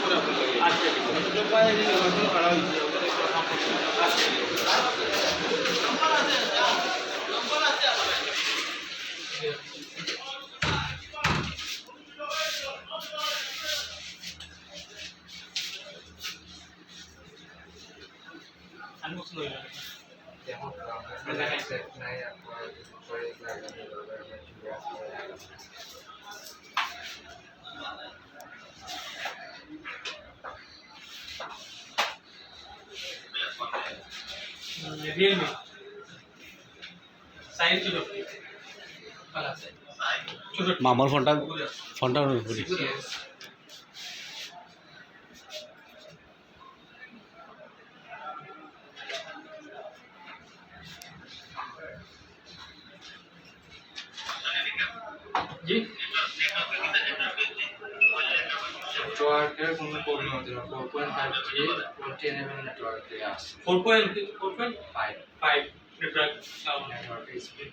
করে আপনার লাগে ঠিক আছে আমি পছন্দ হইল দেখো আমরা রিয়েলমি সাইজ ছোট। মামার ফোনটা ফোনটা করি। জি। নেটওয়ার্কের কোনো পরিণতি না four point five G four ten M network দিয়ে আসছে four point four point five five network নেটওয়ার্কের স্পিড